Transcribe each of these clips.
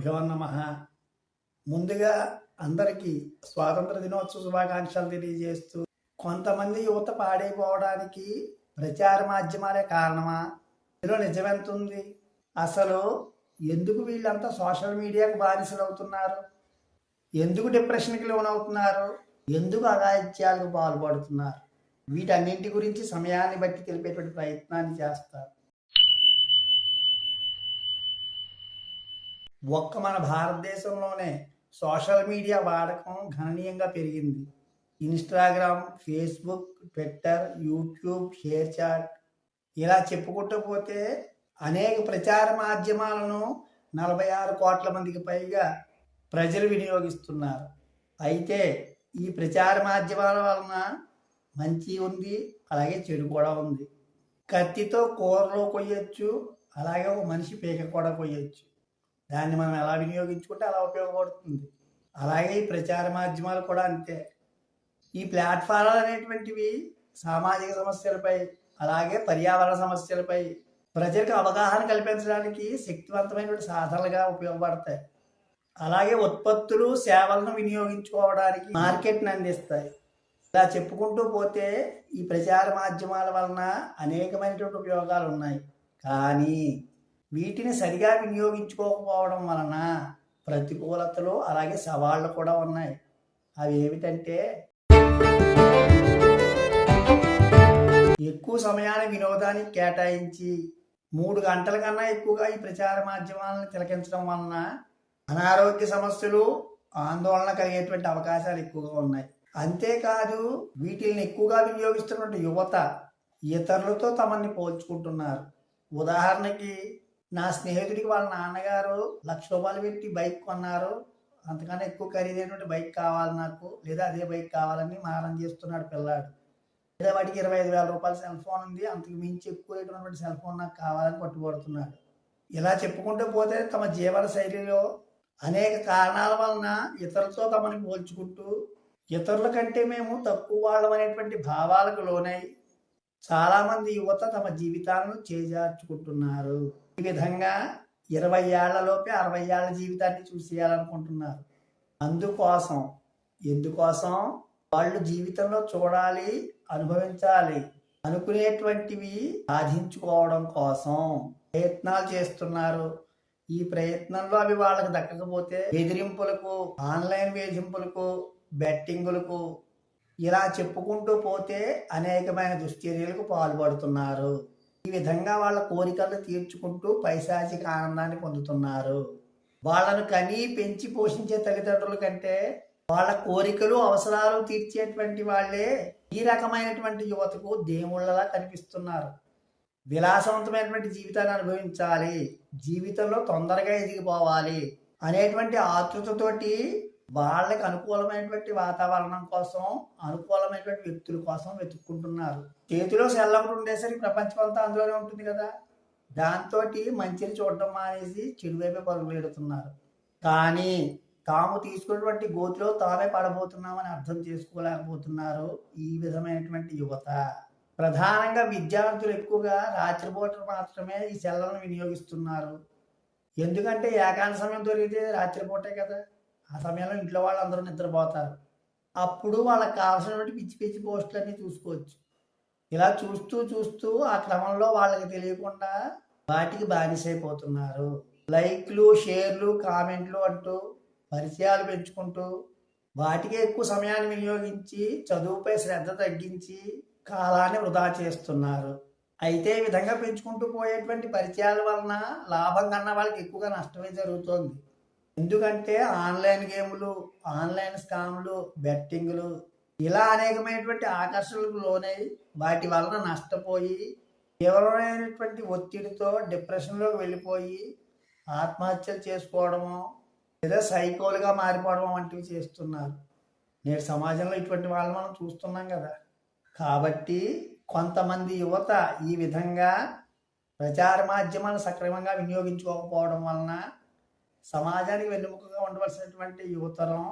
గురుభ్యో నమ. ముందుగా అందరికీ స్వాతంత్ర దినోత్సవ శుభాకాంక్షలు తెలియజేస్తూ కొంతమంది యువత పాడైపోవడానికి ప్రచార మాధ్యమాలే కారణమా? ఇందులో నిజమెంతుంది? అసలు ఎందుకు వీళ్ళంతా సోషల్ మీడియాకు బానిసలు అవుతున్నారు ఎందుకు డిప్రెషన్కి లోనవుతున్నారు? ఎందుకు అగాయిత్యాలకు పాల్పడుతున్నారు? వీటన్నింటి గురించి సమయాన్ని బట్టి తెలిపేటువంటి ప్రయత్నాన్ని చేస్తారు. ఒక్క మన భారతదేశంలోనే సోషల్ మీడియా వాడకం గణనీయంగా పెరిగింది. Instagram Facebook Twitter YouTube ShareChat ఇలా చెప్పుకుంటూ పోతే అనేక ప్రచార మాధ్యమాలను నలభై ఆరు కోట్ల మందికి పైగా ప్రజలు వినియోగిస్తున్నారు. అయితే ఈ ప్రచార మాధ్యమాల వలన మంచి ఉంది అలాగే చెడు కూడా ఉంది. కత్తితో కూరలో కొయ్యొచ్చు అలాగే ఒక మనిషి పీక కూడా కొయ్యొచ్చు. దాన్ని మనం ఎలా వినియోగించుకుంటే అలా ఉపయోగపడుతుంది. అలాగే ఈ ప్రచార మాధ్యమాలు కూడా అంతే. ఈ ప్లాట్ఫారాలు అనేటువంటివి సామాజిక సమస్యలపై అలాగే పర్యావరణ సమస్యలపై ప్రజలకు అవగాహన కల్పించడానికి శక్తివంతమైనటువంటి సాధనలుగా ఉపయోగపడతాయి. అలాగే ఉత్పత్తులు సేవలను వినియోగించుకోవడానికి మార్కెట్ని అందిస్తాయి. ఇలా చెప్పుకుంటూ పోతే ఈ ప్రచార మాధ్యమాల వలన అనేకమైనటువంటి ఉపయోగాలు ఉన్నాయి. కానీ వీటిని సరిగా వినియోగించుకోకపోవడం వలన ప్రతికూలతలు అలాగే సవాళ్ళు కూడా ఉన్నాయి. అవి ఏమిటంటే ఎక్కువ సమయాన్ని వినోదానికి కేటాయించి మూడు గంటల కన్నా ఎక్కువగా ఈ ప్రచార మాధ్యమాలను తిలకించడం వలన అనారోగ్య సమస్యలు ఆందోళన కలిగేటువంటి అవకాశాలు ఎక్కువగా ఉన్నాయి. అంతేకాదు వీటిని ఎక్కువగా వినియోగిస్తున్నటువంటి యువత ఇతరులతో తమని పోల్చుకుంటున్నారు. ఉదాహరణకి నా స్నేహితుడికి వాళ్ళ నాన్నగారు లక్ష రూపాయలు పెట్టి బైక్ కొన్నారు. అంతకన్నా ఎక్కువ ఖరీదైనటువంటి బైక్ కావాలి నాకు లేదా అదే బైక్ కావాలని మారం చేస్తున్నాడు పిల్లాడు. లేదా వాటికి ఇరవై ఐదు వేల రూపాయల సెల్ ఫోన్ ఉంది అంతకు మించి ఎక్కువ రేటున్నటువంటి సెల్ ఫోన్ నాకు కావాలని పట్టుబడుతున్నాడు. ఇలా చెప్పుకుంటూ పోతే తమ జీవన శైలిలో అనేక కారణాల వలన ఇతరులతో తమని పోల్చుకుంటూ ఇతరుల కంటే మేము తక్కువ వాళ్ళం అనేటువంటి భావాలకు లోనై చాలామంది యువత తమ జీవితాలను చేజార్చుకుంటున్నారు. ఈ విధంగా ఇరవై ఏళ్ళలోపే అరవై ఏళ్ళ జీవితాన్ని చూసేయాలనుకుంటున్నారు అందుకోసం ఎందుకోసం వాళ్ళు జీవితంలో చూడాలి అనుభవించాలి అనుకునేటువంటివి సాధించుకోవడం కోసం ప్రయత్నాలు చేస్తున్నారు. ఈ ప్రయత్నంలో అవి వాళ్ళకి దక్కకపోతే బెదిరింపులకు ఆన్లైన్ వేధింపులకు బెట్టింగులకు ఇలా చెప్పుకుంటూ పోతే అనేకమైన దుశ్చర్యలకు పాల్పడుతున్నారు. ఈ విధంగా వాళ్ళ కోరికలు తీర్చుకుంటూ పైశాచిక ఆనందాన్ని పొందుతున్నారు. వాళ్ళను కని పెంచి పోషించే తల్లిదండ్రుల కంటే వాళ్ళ కోరికలు అవసరాలు తీర్చేటువంటి వాళ్ళే ఈ రకమైనటువంటి యువతకు దేవుళ్ళలా కనిపిస్తున్నారు. విలాసవంతమైనటువంటి జీవితాన్ని అనుభవించాలి. జీవితంలో తొందరగా ఎదిగిపోవాలి అనేటువంటి ఆతృతతోటి వాళ్ళకి అనుకూలమైనటువంటి వాతావరణం కోసం అనుకూలమైనటువంటి వ్యక్తుల కోసం వెతుక్కుంటున్నారు. చేతిలో సెల్ ఉండేసరికి ప్రపంచం అంతా అందులోనే ఉంటుంది కదా. దాంతో మంచిని చూడటం మానేసి చెడువైపే పరుగులు పెడుతున్నారు కానీ తాము తీసుకున్నటువంటి గోతిలో తామే పడబోతున్నామని అర్థం చేసుకోలేకపోతున్నారు ఈ విధమైనటువంటి యువత. ప్రధానంగా విద్యార్థులు ఎక్కువగా రాత్రిపూట మాత్రమే ఈ సెల్లను వినియోగిస్తున్నారు. ఎందుకంటే ఏకాంత సమయం దొరికితే రాత్రిపూటే కదా. ఆ సమయంలో ఇంట్లో వాళ్ళందరూ నిద్రపోతారు. అప్పుడు వాళ్ళకి కావాల్సినటువంటి పిచ్చి పిచ్చి పోస్టులన్నీ చూసుకోవచ్చు. ఇలా చూస్తూ చూస్తూ ఆ క్రమంలో వాళ్ళకి తెలియకుండా వాటికి బానిసైపోతున్నారు. లైక్లు షేర్లు కామెంట్లు అంటూ పరిచయాలు పెంచుకుంటూ వాటికే ఎక్కువ సమయాన్ని వినియోగించి చదువుపై శ్రద్ధ తగ్గించి కాలాన్ని వృధా చేస్తున్నారు. అయితే ఈ విధంగా పెంచుకుంటూ పోయేటువంటి పరిచయాల వలన లాభం కన్నా వాళ్ళకి ఎక్కువగా నష్టమే జరుగుతోంది. ఎందుకంటే ఆన్లైన్ గేములు ఆన్లైన్ స్కామ్లు బెట్టింగ్లు ఇలా అనేకమైనటువంటి ఆకర్షణలకు లోనై వాటి వలన నష్టపోయి తీవ్రమైనటువంటి ఒత్తిడితో డిప్రెషన్లోకి వెళ్ళిపోయి ఆత్మహత్యలు చేసుకోవడము లేదా సైకోలుగా మారిపోవడం వంటివి చేస్తున్నారు. నేడు సమాజంలో ఇటువంటి వాళ్ళు మనం చూస్తున్నాం కదా. కాబట్టి కొంతమంది యువత ఈ విధంగా ప్రచార మాధ్యమాలను సక్రమంగా వినియోగించుకోకపోవడం వలన సమాజానికి వెన్నుముకగా ఉండవలసినటువంటి యువతరం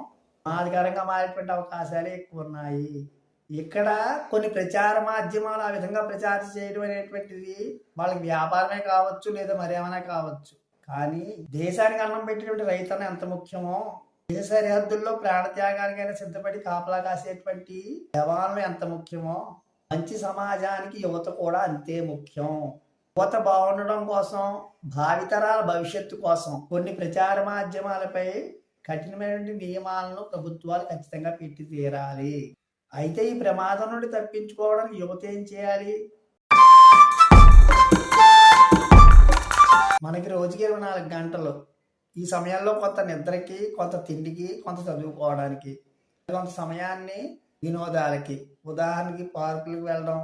ఆధికారంగా మారేటువంటి అవకాశాలు ఎక్కువ ఉన్నాయి ఇక్కడ కొన్ని ప్రచార మాధ్యమాలు ఆ విధంగా ప్రచారం చేయడం అనేటువంటిది వాళ్ళకి వ్యాపారమే కావచ్చు లేదా మరేమైనా కావచ్చు. కానీ దేశానికి అన్నం పెట్టినటువంటి రైతన్న ఎంత ముఖ్యమో దేశ సరిహద్దుల్లో ప్రాణత్యాగానికైనా సిద్ధపడి కాపలా కాసేటువంటి జవాన్లు ఎంత ముఖ్యమో మంచి సమాజానికి యువత కూడా అంతే ముఖ్యం. యువత బాగుండడం కోసం భావితరాల భవిష్యత్తు కోసం కొన్ని ప్రచార మాధ్యమాలపై కఠినమైనటువంటి నియమాలను ప్రభుత్వాలు ఖచ్చితంగా పెట్టి తీరాలి. అయితే ఈ ప్రమాదం నుండి తప్పించుకోవడానికి యువత ఏం చేయాలి? మనకి రోజుకి ఇరవై నాలుగు గంటలు. ఈ సమయంలో కొంత నిద్రకి కొంత తిండికి కొంత చదువుకోవడానికి కొంత సమయాన్ని వినోదాలకి ఉదాహరణకి పార్కులకు వెళ్ళడం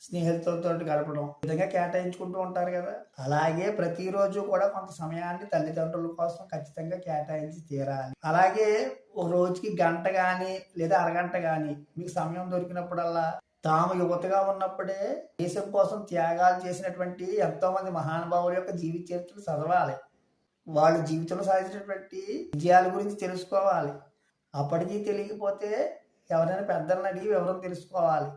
స్నేహితులతో గడపడం విధంగా కేటాయించుకుంటూ ఉంటారు కదా. అలాగే ప్రతిరోజు కూడా కొంత సమయాన్ని తల్లిదండ్రుల కోసం ఖచ్చితంగా కేటాయించి తీరాలి. అలాగే ఒక రోజుకి గంట కానీ లేదా అరగంట కానీ మీకు సమయం దొరికినప్పుడల్లా తాము యువతగా ఉన్నప్పుడే దేశం కోసం త్యాగాలు చేసినటువంటి ఎంతో మంది మహానుభావుల యొక్క జీవిత చరిత్రలు చదవాలి. వాళ్ళు జీవితంలో సాధించినటువంటి విజయాల గురించి తెలుసుకోవాలి. అప్పటికీ తెలియకపోతే ఎవరైనా పెద్దలను అడిగి వివరం తెలుసుకోవాలి.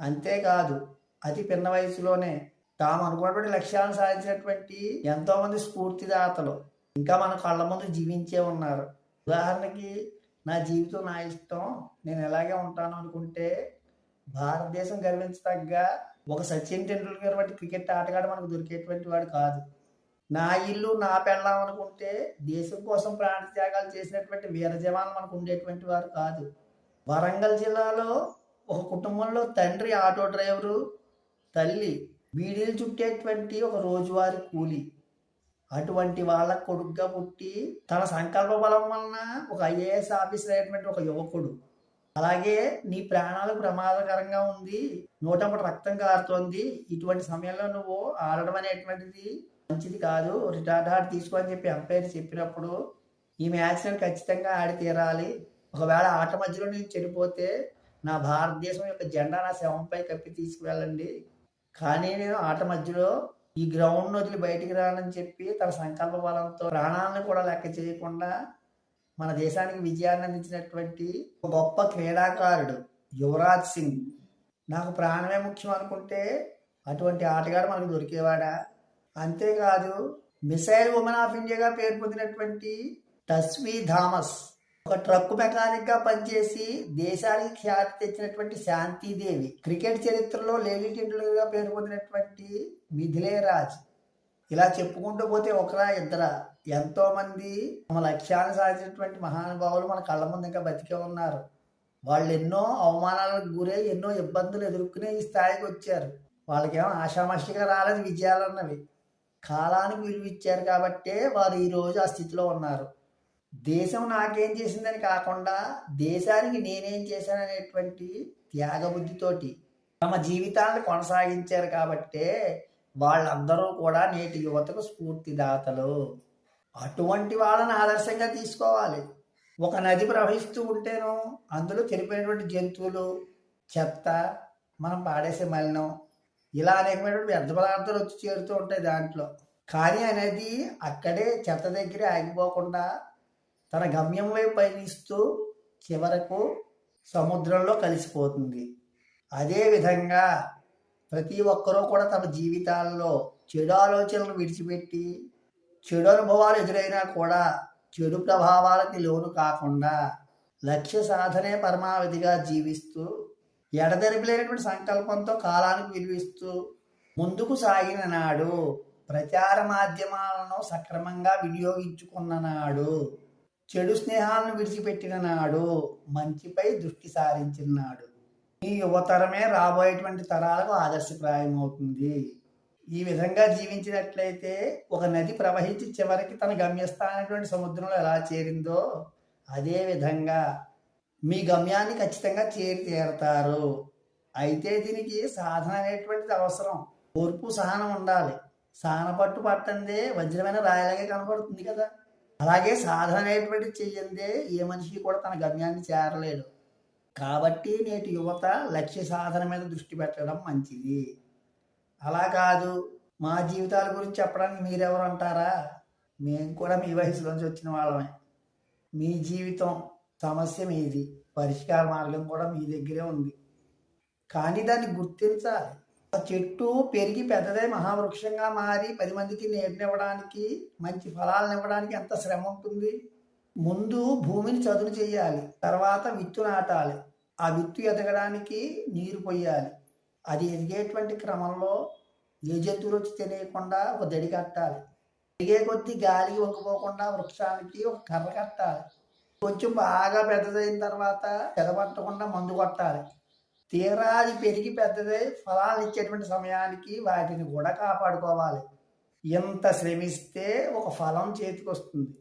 అంతేకాదు అతి పిన్న వయసులోనే తాము అనుకున్నటువంటి లక్ష్యాలను సాధించినటువంటి ఎంతో మంది స్ఫూర్తిదాతలు ఇంకా మన కళ్ళ ముందు జీవించే ఉన్నారు. ఉదాహరణకి నా జీవితం నా ఇష్టం నేను ఎలాగే ఉంటాను అనుకుంటే భారతదేశం గర్వించదగ్గ ఒక సచిన్ టెండూల్కర్ వంటి క్రికెట్ ఆటగాడు మనకు దొరికేటువంటి వాడు కాదు. నా ఇల్లు నా పెళ్ళాం అనుకుంటే దేశం కోసం ప్రాణ త్యాగాలు చేసినటువంటి వీర జవాన్లు మనకు ఉండేటువంటి వారు కాదు. వరంగల్ జిల్లాలో ఒక కుటుంబంలో తండ్రి ఆటో డ్రైవరు తల్లి బీడీలు చుట్టేటువంటి ఒక రోజువారి కూలి. అటువంటి వాళ్ళ కొడుగ్గా పుట్టి తన సంకల్ప బలం వలన ఒక ఐఏఎస్ ఆఫీసర్ అయినటువంటి ఒక యువకుడు. అలాగే నీ ప్రాణాలకు ప్రమాదకరంగా ఉంది నూటంపటి రక్తం కారుతోంది ఇటువంటి సమయంలో నువ్వు ఆడడం అనేటువంటిది మంచిది కాదు రిటైర్డ్ హార్ట్ తీసుకో అని చెప్పి అంపైర్ చెప్పినప్పుడు ఈ మ్యాచ్ నేను ఖచ్చితంగా ఆడి తీరాలి. ఒకవేళ ఆట మధ్యలో నేను చెడిపోతే నా భారతదేశం యొక్క జెండా నా శవంపై కప్పి తీసుకువెళ్ళండి. కానీ నేను ఆట మధ్యలో ఈ గ్రౌండ్ వదిలి బయటికి రానని చెప్పి తన సంకల్ప బలంతో ప్రాణాలను కూడా లెక్క చేయకుండా మన దేశానికి విజయాన్ని అందించినటువంటి ఒక గొప్ప క్రీడాకారుడు యువరాజ్ సింగ్. నాకు ప్రాణమే ముఖ్యం అనుకుంటే అటువంటి ఆటగాడు మనకు దొరికేవాడా? అంతేకాదు మిసైల్ ఉమెన్ ఆఫ్ ఇండియాగా పేరు పొందినటువంటి తస్వీ థామస్ ఒక ట్రక్ మెకానిక్గా పనిచేసి దేశానికి ఖ్యాతి తెచ్చినటువంటి శాంతిదేవి. క్రికెట్ చరిత్రలో లేడీ పేరు పొందినటువంటి మిథిలే రాజ్ ఇలా చెప్పుకుంటూ పోతే ఒకరా ఇద్దరా? ఎంతో మంది తమ లక్ష్యాన్ని సాధించినటువంటి మహానుభావులు మన కళ్ళ ముందు ఇంకా బతికే ఉన్నారు. వాళ్ళు ఎన్నో అవమానాలకు గురై ఎన్నో ఇబ్బందులు ఎదుర్కొనే ఈ స్థాయికి వచ్చారు. వాళ్ళకేమో ఆషామాషిగా రాలేదు విజయాలు అన్నవి. కాలానికి విలువ ఇచ్చారు కాబట్టే వారు ఈరోజు ఆ స్థితిలో ఉన్నారు. దేశం నాకేం చేసిందని కాకుండా దేశానికి నేనేం చేశాననేటువంటి త్యాగబుద్ధితోటి తమ జీవితాలను కొనసాగించారు కాబట్టే వాళ్ళందరూ కూడా నేటి యువతకు స్ఫూర్తిదాతలు. అటువంటి వాళ్ళని ఆదర్శంగా తీసుకోవాలి. ఒక నది ప్రవహిస్తూ ఉంటేను అందులో చనిపోయినటువంటి జంతువులు చెత్త మనం పాడేసే మలినం ఇలా అనేకమైనటువంటి వ్యర్థ పదార్థాలు వచ్చి చేరుతూ ఉంటాయి దాంట్లో. కానీ అనేది అక్కడే చెత్త దగ్గరే ఆగిపోకుండా తన గమ్యం వైపు పయనిస్తూ చివరకు సముద్రంలో కలిసిపోతుంది. అదేవిధంగా ప్రతి ఒక్కరూ కూడా తమ జీవితాల్లో చెడు ఆలోచనలు విడిచిపెట్టి చెడు అనుభవాలు ఎదురైనా కూడా చెడు ప్రభావాలకి లోను కాకుండా లక్ష్య సాధనే పరమావధిగా జీవిస్తూ ఎడదెరిపిలేనటువంటి సంకల్పంతో కాలానికి విలువిస్తూ ముందుకు సాగిన నాడు ప్రచార మాధ్యమాలను సక్రమంగా వినియోగించుకున్న నాడు చెడు స్నేహాలను విడిచిపెట్టిన నాడు మంచిపై దృష్టి సారించిన నాడు. ఈ యువతరమే రాబోయేటువంటి తరాలకు ఆదర్శప్రాయం అవుతుంది ఈ విధంగా జీవించినట్లయితే ఒక నది ప్రవహించి చివరికి తన గమ్యస్థానటువంటి సముద్రంలో ఎలా చేరిందో అదే విధంగా మీ గమ్యాన్ని ఖచ్చితంగా చేరి తీరతారు. అయితే దీనికి సాధన అనేటువంటిది అవసరం. ఓర్పు సహనం ఉండాలి. సహన పట్టు పట్టందే వజ్రమైన రాయలాగే కనపడుతుంది కదా. అలాగే సాధన అనేటువంటిది చెయ్యందే ఏ మనిషి కూడా తన గమ్యాన్ని చేరలేడు. కాబట్టి నేటి యువత లక్ష్య సాధన మీద దృష్టి పెట్టడం మంచిది. అలా కాదు మా జీవితాల గురించి చెప్పడానికి మీరెవరు అంటారా? మేము కూడా మీ వయసులోంచి వచ్చిన వాళ్ళమే. మీ జీవితం సమస్య మీది. పరిష్కార మార్గం కూడా మీ దగ్గరే ఉంది. కానీ దాన్ని గుర్తించాలి. ఆ చెట్టు పెరిగి పెద్దదై మహావృక్షంగా మారి పది మందికి నీడనివ్వడానికి మంచి ఫలాలను ఇవ్వడానికి ఎంత శ్రమ ఉంటుంది? ముందు భూమిని చదును చేయాలి తర్వాత విత్తు నాటాలి. ఆ విత్తు ఎదగడానికి నీరు పొయ్యాలి. అది ఎదిగేటువంటి క్రమంలో ఏ జంతువులు వచ్చి తినేయకుండా ఒక దడి కట్టాలి. ఎదిగే కొద్దీ గాలికి వంగిపోకుండా వృక్షానికి ఒక కర్ర కట్టాలి. కొంచెం బాగా పెద్దదైన తర్వాత చెదపట్టకుండా మందు కొట్టాలి. తీరాది పెరిగి పెద్దదై ఫలాలు ఇచ్చేటువంటి సమయానికి వాటిని కూడా కాపాడుకోవాలి. ఎంత శ్రమిస్తే ఒక ఫలం చేతికి వస్తుంది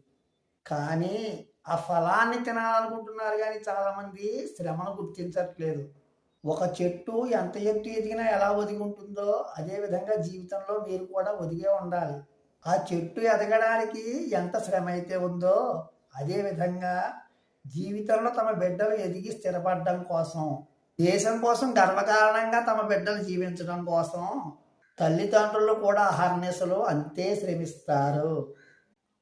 కానీ ఆ ఫలాన్ని తినాలనుకుంటున్నారు కానీ చాలామంది శ్రమను గుర్తించట్లేదు. ఒక చెట్టు ఎంత ఎత్తు ఎదిగినా ఎలా ఒదిగి ఉంటుందో అదే విధంగా జీవితంలో మీరు కూడా ఒదిగే ఉండాలి. ఆ చెట్టు ఎదగడానికి ఎంత శ్రమ అయితే ఉందో అదే విధంగా జీవితంలో తమ బిడ్డలు ఎదిగి స్థిరపడడం కోసం దేశం కోసం గర్వకారణంగా తమ బిడ్డలు జీవించడం కోసం తల్లిదండ్రులు కూడా అహర్నిశలు అంతే శ్రమిస్తారు.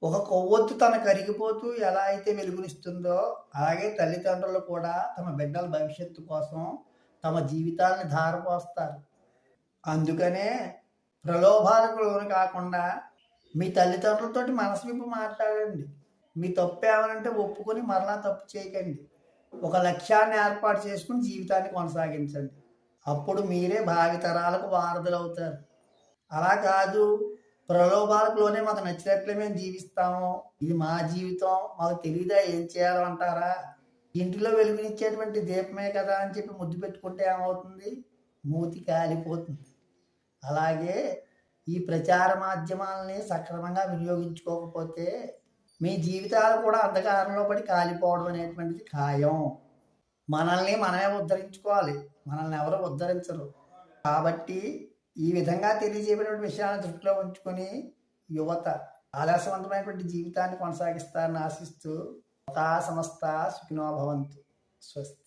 ఒక కొవ్వొత్తు తన కరిగిపోతూ ఎలా అయితే వెలుగునిస్తుందో అలాగే తల్లిదండ్రులు కూడా తమ బిడ్డల భవిష్యత్తు కోసం తమ జీవితాలను ధారపోస్తారు. అందుకనే ప్రలోభాలకు లోను కాకుండా మీ తల్లిదండ్రులతోటి మనసు విప్పు మాట్లాడండి. మీ తప్పు ఏమనంటే ఒప్పుకొని మరలా తప్పు చేయకండి. ఒక లక్ష్యాన్ని ఏర్పాటు చేసుకుని జీవితాన్ని కొనసాగించండి. అప్పుడు మీరే భావితరాలకు వారధులు అవుతారు అలా కాదు ప్రలోభాలకులోనే మాకు నచ్చినట్లే మేము జీవిస్తాము. ఇది మా జీవితం మాకు తెలియదా ఏం చేయాలంటారా? ఇంటిలో వెలుగునిచ్చేటువంటి దీపమే కదా అని చెప్పి ముద్దు పెట్టుకుంటే ఏమవుతుంది? మూతి కాలిపోతుంది. అలాగే ఈ ప్రచార మాధ్యమాలని సక్రమంగా వినియోగించుకోకపోతే మీ జీవితాలు కూడా అంధకారంలో పడి కాలిపోవడం అనేటువంటిది ఖాయం. మనల్ని మనమే ఉద్ధరించుకోవాలి. మనల్ని ఎవరు ఉద్ధరించరు. కాబట్టి ఈ విధంగా తెలియజేయబడినటువంటి విషయాలను దృష్టిలో ఉంచుకొని యువత ఆదర్శవంతమైనటువంటి జీవితాన్ని కొనసాగిస్తారని ఆశిస్తూ సమస్త సుఖినోభవంతు స్వస్తి.